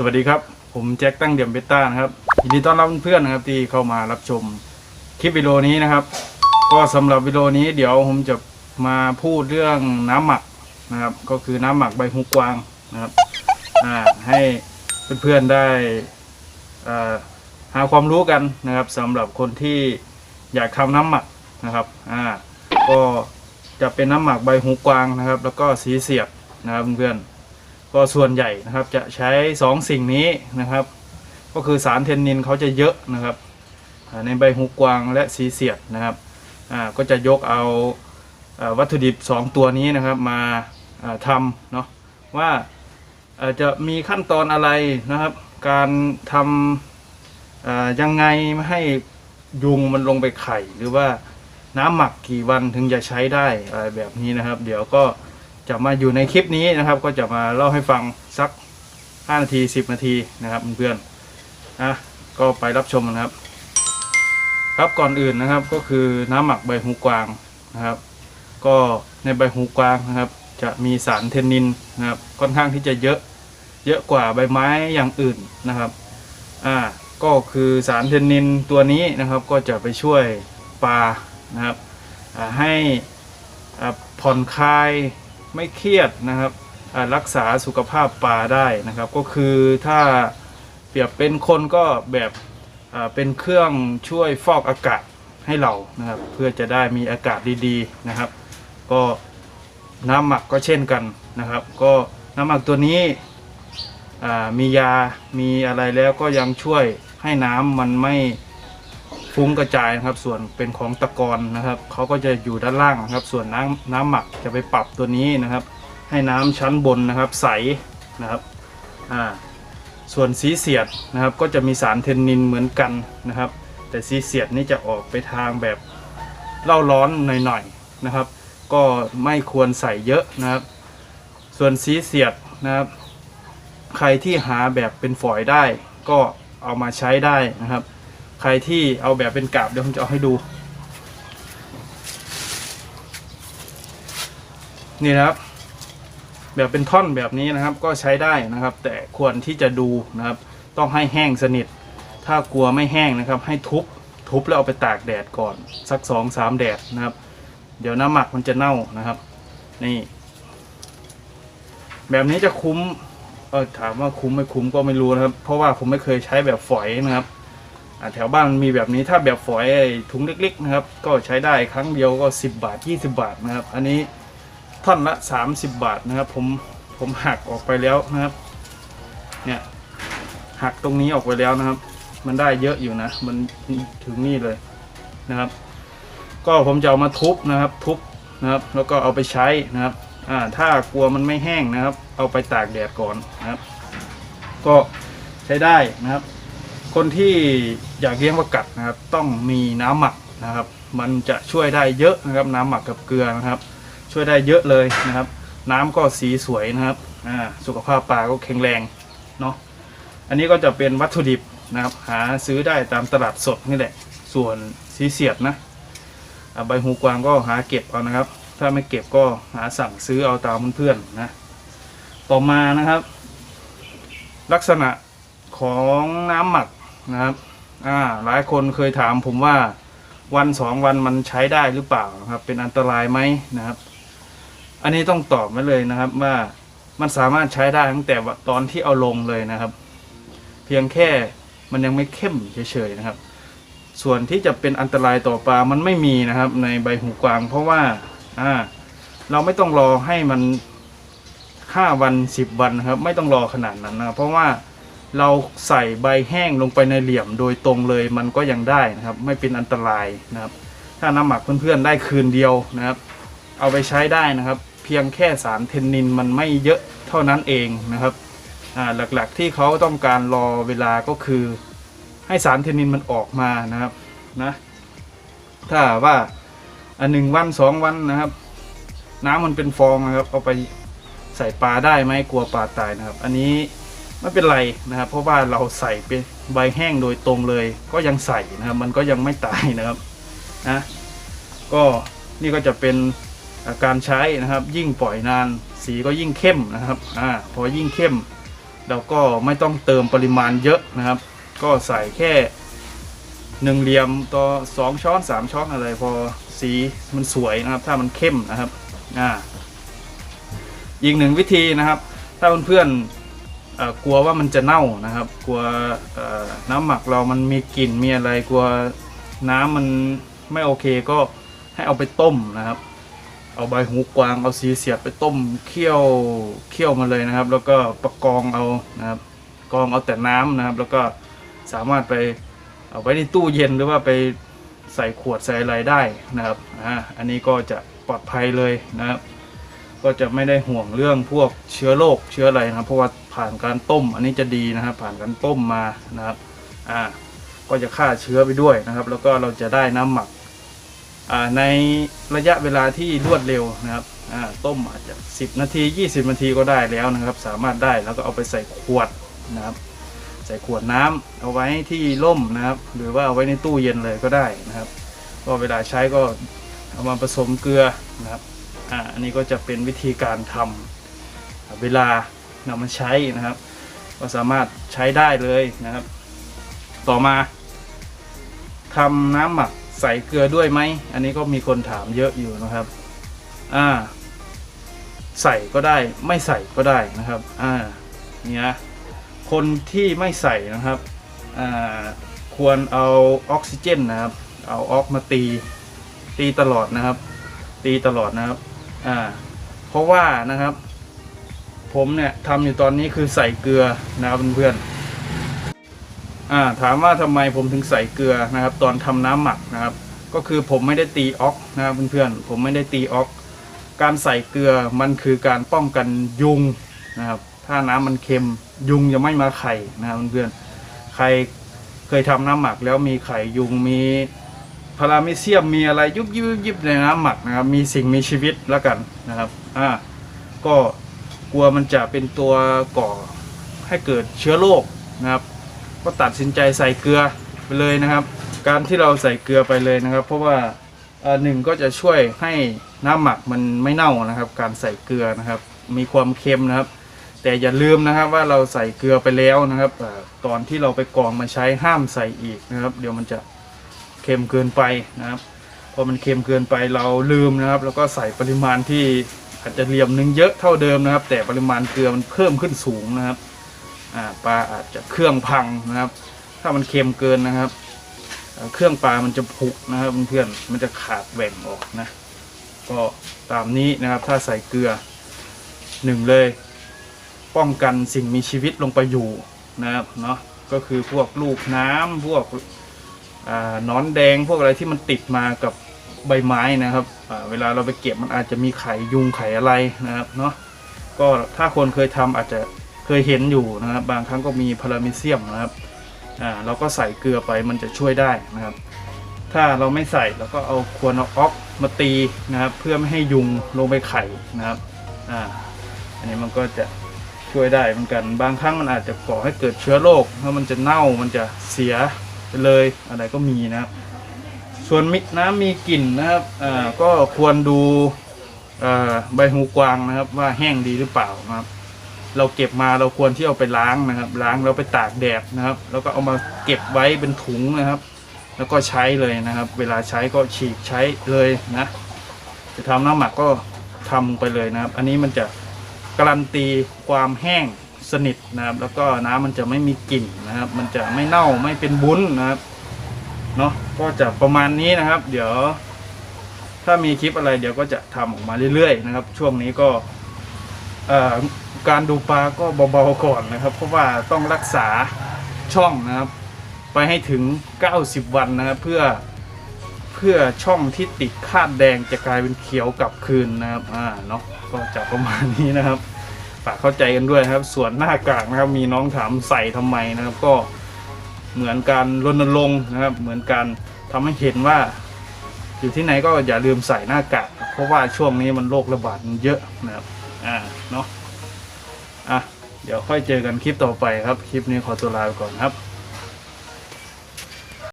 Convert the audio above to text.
สวัสดีครับ ผมแจ็คตั้งเดี่ยมเบต้านะครับยินดีต้อนรับเพื่อนๆนะครับที่เข้ามารับชมคลิปวิดีโอนี้นะครับ ก็สำหรับวิดีโอนี้เดี๋ยวผมจะมาพูดเรื่องน้ำหมักนะครับ ก็คือน้ำหมักใบหูกวางนะครับอ่าให้เพื่อนๆได้อ่าหาความรู้กันนะครับสำหรับคนที่อยากทำน้ำหมักนะครับอ่าก็จะเป็นน้ำหมักใบหูกวางนะครับ แล้วก็สีเสียบนะครับเพื่อนๆ ก็ส่วนใหญ่นะครับจะใช้สองสิ่งนี้นะครับ ก็คือสารเทนนินเขาจะเยอะนะครับในใบหูกวางและสีเสียดนะครับก็จะยกเอาวัตถุดิบ 2 ตัวนี้นะครับมาทำเนาะว่าจะมีขั้นตอนอะไรนะครับ การทำยังไงไม่ให้ยุงมันลงไปไข่ หรือว่าน้ำหมักกี่วันถึงจะใช้ได้อะไรแบบนี้นะครับ เดี๋ยวก็ จะมาอยู่ในคลิปนี้นะครับ ก็จะมาเล่าให้ฟังสัก 5 นาที 10 นาทีนะครับเพื่อนๆนะก็ไปรับชมกันครับ ครับก่อนอื่นนะครับก็คือน้ำหมักใบหูกวางนะครับ ก็ในใบหูกวางนะครับ จะมีสารเทนนินนะครับค่อนข้างที่จะเยอะเยอะกว่าใบไม้อย่างอื่นนะครับอ่าก็คือสารเทนนินตัวนี้นะครับก็จะไปช่วยปลานะครับให้ผ่อนคลาย ไม่เครียดนะครับรักษาสุขภาพปลาได้นะครับ ก็คือถ้าเปรียบเป็นคนก็แบบเป็นเครื่องช่วยฟอกอากาศให้เรานะครับ เพื่อจะได้มีอากาศดีๆนะครับ ก็น้ำหมักก็เช่นกันนะครับ ก็น้ำหมักตัวนี้มียามีอะไรแล้วก็ยังช่วยให้น้ำมันไม่ ฟุ้งกระจายนะครับ ส่วนเป็นของตะกอนนะครับเขาก็จะอยู่ด้านล่างนะครับ ส่วนน้ำน้ำหมักจะไปปรับตัวนี้นะครับ ให้น้ำชั้นบนนะครับ ใสนะครับอ่าส่วนสีเสียดนะครับ ก็จะมีสารเทนนินเหมือนกันนะครับ แต่สีเสียดนี่จะออกไปทางแบบเล่าร้อนหน่อยๆนะครับ ก็ไม่ควรใส่เยอะนะครับ ส่วนสีเสียดนะครับ ใครที่หาแบบเป็นฝอยได้ ก็เอามาใช้ได้นะครับ ใครที่เอาแบบเป็นกาบเดี๋ยวผมจะเอาให้ดู นี่นะครับ แบบเป็นท่อนแบบนี้นะครับ ก็ใช้ได้นะครับ แต่ควรที่จะดูนะครับ ต้องให้แห้งสนิท ถ้ากลัวไม่แห้งนะครับ ให้ทุบทุบแล้วเอาไปตากแดดก่อน สักสองสามแดดนะครับ เดี๋ยวน้ำหมักมันจะเน่านะครับ นี่ แบบนี้จะคุ้มเออถามว่าคุ้มไม่คุ้มก็ไม่รู้นะครับ เพราะว่าผมไม่เคยใช้แบบฝอยนะครับ แถวบ้านมีแบบนี้ถ้าแบบฝอยถุงเล็กๆนะครับ ก็ใช้ได้ครั้งเดียวก็ 10 บาท 20 บาทนะครับ อันนี้ท่อนละ 30 บาทนะครับ ผมผมหักออกไปแล้วนะครับ เนี่ยหักตรงนี้ออกไปแล้วนะครับ มันได้เยอะอยู่นะ มันถึงนี่เลยนะครับ ก็ผมจะเอามาทุบนะครับ ทุบนะครับ แล้วก็เอาไปใช้นะครับอ่าถ้ากลัวมันไม่แห้งนะครับ เอาไปตากแดดก่อนนะครับ ก็ใช้ได้นะครับ คนที่อยากเลี้ยงประกัดนะครับ ต้องมีน้ำหมักนะครับ มันจะช่วยได้เยอะนะครับ น้ำหมักกับเกลือนะครับ ช่วยได้เยอะเลยนะครับ น้ำก็สีสวยนะครับอ่าสุขภาพปลาก็แข็งแรงเนาะอันนี้ก็จะเป็นวัตถุดิบนะครับ หาซื้อได้ตามตลาดสดนี่แหละ ส่วนสีเสียดนะใบหูกวางก็หาเก็บเอานะครับ ถ้าไม่เก็บก็หาสั่งซื้อเอาตามเพื่อนๆนะต่อมานะครับ ลักษณะของน้ำหมัก นะครับ อ่า หลายคนเคยถามผมว่าวันสองวันมันใช้ได้หรือเปล่านะครับ เป็นอันตรายไหมนะครับ อันนี้ต้องตอบไว้เลยนะครับว่ามันสามารถใช้ได้ตั้งแต่ว่าตอนที่เอาลงเลยนะครับ เพียงแค่มันยังไม่เข้มเฉยๆนะครับ ส่วนที่จะเป็นอันตรายต่อปลามันไม่มีนะครับ ในใบหูกวาง เพราะว่าอ่า เราไม่ต้องรอให้มันห้าวันสิบวันนะครับ ไม่ต้องรอขนาดนั้นนะเพราะว่า เราใส่ใบแห้งลงไปในเหลี่ยมโดยตรงเลยมันก็ยังได้นะครับ ไม่เป็นอันตรายนะครับ ถ้าน้ำหมักเพื่อนๆได้คืนเดียวนะครับ เอาไปใช้ได้นะครับ เพียงแค่สารเทนนินมันไม่เยอะเท่านั้นเองนะครับหลักๆที่เขาต้องการรอเวลาก็คือ ให้สารเทนนินมันออกมานะครับนะถ้าว่าอันหนึ่งวันสองวันนะครับ น้ำมันเป็นฟองนะครับเอาไปใส่ปลาได้ไหมกลัวปลาตายนะครับ อันนี้ ไม่เป็นไรนะครับ เพราะว่าเราใส่เป็นใบแห้งโดยตรงเลย ก็ยังใส่นะครับ มันก็ยังไม่ตายนะครับนะก็นี่ก็จะเป็นาการใช้นะครับ ยิ่งปล่อยนานสีก็ยิ่งเข้มนะครับอ่าพอยิ่งเข้ม เราก็ไม่ต้องเติมปริมาณเยอะนะครับ ก็ใส่แค่หนึ่งเหลี่ยมต่อสองช้อนสามช้อนอะไร พอสีมันสวยนะครับ ถ้ามันเข้มนะครับอ่าอีกหนึ่งวิธีนะครับ ถ้าเพื่อนๆเอ่อ กลัวว่ามันจะเน่านะครับ กลัวน้ำหมักเรามันมีกลิ่นมีอะไรกลัวน้ำมันไม่โอเคก็ให้เอาไปต้มนะครับ เอาใบหูกวางเอาสีเสียบไปต้มเคี่ยวเคี่ยวมาเลยนะครับ แล้วก็ประกองเอานะครับกรองเอาแต่น้ำนะครับ แล้วก็สามารถไปเอาไว้ในตู้เย็นหรือว่าไปใส่ขวดใส่อะไรได้นะครับอ่าอันนี้ก็จะปลอดภัยเลยนะครับ ก็จะไม่ได้ห่วงเรื่องพวกเชื้อโรคเชื้ออะไรนะครับ เพราะว่า ผ่านการต้ม อันนี้จะดีนะครับ ผ่านการต้มมานะครับอ่าก็จะฆ่าเชื้อไปด้วยนะครับ แล้วก็เราจะได้น้ำหมักอ่าในระยะเวลาที่รวดเร็วนะครับอ่าต้มอาจจะ 10 นาที 20 นาทีก็ได้แล้วนะครับ สามารถได้แล้วก็เอาไปใส่ขวดนะครับ ใส่ขวดน้ำเอาไว้ที่ร่มนะครับ หรือว่าเอาไว้ในตู้เย็นเลยก็ได้นะครับก็เวลาใช้ก็เอามาผสมเกลือนะครับอ่าอันนี้ก็จะเป็นวิธีการทำเวลา นำมาใช้นะครับ ก็สามารถใช้ได้เลยนะครับ ต่อมาทำน้ำหมักใส่เกลือด้วยไหม อันนี้ก็มีคนถามเยอะอยู่นะครับ อ่า ใส่ก็ได้ไม่ใส่ก็ได้นะครับ อ่า เนี่ยคนที่ไม่ใส่นะครับ อ่า ควรเอาออกซิเจนนะครับ เอาออกมาตี ตีตลอดนะครับ ตีตลอดนะครับ อ่า เพราะว่านะครับ ผมเนี่ยทำอยู่ตอนนี้คือใส่เกลือนะครับเพื่อนๆอ่าถามว่าทำไมผมถึงใส่เกลือนะครับ ตอนทำน้ำหมักนะครับ ก็คือผมไม่ได้ตีออกนะครับเพื่อนๆผมไม่ได้ตีออก การใส่เกลือมันคือการป้องกันยุงนะครับ ถ้าน้ำมันเค็มยุงจะไม่มาไข่นะครับเพื่อนๆใครเคยทำน้ำหมักแล้วมีไข่ยุงมีพาราเมเซียมมีอะไรยุบยิบยิบในน้ำหมักนะครับ มีสิ่งมีชีวิตแล้วกันนะครับ อ่า ก็ กลัวมันจะเป็นตัวก่อให้เกิดเชื้อโรคนะครับ ก็ตัดสินใจใส่เกลือไปเลยนะครับ การที่เราใส่เกลือไปเลยนะครับ เพราะว่าหนึ่งก็จะช่วยให้น้ำหมักมันไม่เน่านะครับ การใส่เกลือนะครับ มีความเค็มนะครับ แต่อย่าลืมนะครับว่าเราใส่เกลือไปแล้วนะครับตอนที่เราไปกรองมาใช้ห้ามใส่อีกนะครับ เดี๋ยวมันจะเค็มเกินไปนะครับพอมันเค็มเกินไปเราลืมนะครับ แล้วก็ใส่ปริมาณที่ อาจจะเหลี่ยมหนึ่งเยอะเท่าเดิมนะครับ แต่ปริมาณเกลือมันเพิ่มขึ้นสูงนะครับปลาอาจจะเครื่องพังนะครับ ถ้ามันเค็มเกินนะครับ เครื่องปลามันจะผุนะครับเพื่อนๆมันจะขาดแหว่งออกนะก็ตามนี้นะครับถ้าใส่เกลือหนึ่งเลย ป้องกันสิ่งมีชีวิตลงไปอยู่นะครับเนาะก็คือพวกลูกน้ำพวกอนอนแดงพวกอะไรที่มันติดมากับ ใบไม้นะครับเวลาเราไปเก็บมันอาจจะมีไข่ยุงไข่อะไรนะครับเนาะก็ถ้าคนเคยทำอาจจะเคยเห็นอยู่นะครับ บางครั้งก็มีพารามิเซียมนะครับอ่าเราก็ใส่เกลือไปมันจะช่วยได้นะครับ ถ้าเราไม่ใส่เราก็เอาควรเอาออกมาตีนะครับ เพื่อไม่ให้ยุงลงไปไข่นะครับอ่าอันนี้มันก็จะช่วยได้เหมือนกัน บางครั้งมันอาจจะก่อให้เกิดเชื้อโรคเพราะมันจะเน่ามันจะเสียไปเลยอะไรก็มีนะครับ ส่วนมิน้ำมีกลิ่นนะครับอ่าก็ควรดูอ่าใบหูกวางนะครับ ว่าแห้งดีหรือเปล่านะครับ เราเก็บมาเราควรที่เอาไปล้างนะครับ ล้างแล้วไปตากแดดนะครับ แล้วก็เอามาเก็บไว้เป็นถุงนะครับ แล้วก็ใช้เลยนะครับ เวลาใช้ก็ฉีกใช้เลยนะ จะทำน้ำหมักก็ทำไปเลยนะครับ อันนี้มันจะการันตีความแห้งสนิทนะครับ แล้วก็น้ำมันจะไม่มีกลิ่นนะครับ มันจะไม่เน่าไม่เป็นบุ้นนะครับ เนาะก็จะประมาณนี้นะครับ เดี๋ยว ถ้ามีคลิปอะไรเดี๋ยวก็จะทำออกมาเรื่อยๆนะครับ ช่วงนี้ก็การดูปลาก็เบาๆก่อนนะครับ เพราะว่าต้องรักษาช่องนะครับ ไปให้ถึง 90 วันนะครับเพื่อเพื่อช่องที่ติดคาดแดงจะกลายเป็นเขียวกลับคืนนะครับอ่าเนาะก็จะประมาณนี้นะครับฝากเข้าใจกันด้วยครับ ส่วนหน้ากากนะครับ มีน้องถามใส่ทำไมนะครับก็ เหมือนการรณรงค์นะครับ เหมือนการทำให้เห็นว่า อยู่ที่ไหนก็อย่าลืมใส่หน้ากากเพราะว่าช่วงนี้มันโรคระบาดเยอะนะครับอ่าเนาะอะเดี๋ยวค่อยเจอกันคลิปต่อไปครับ คลิปนี้ขอตัวลาไปก่อนครับ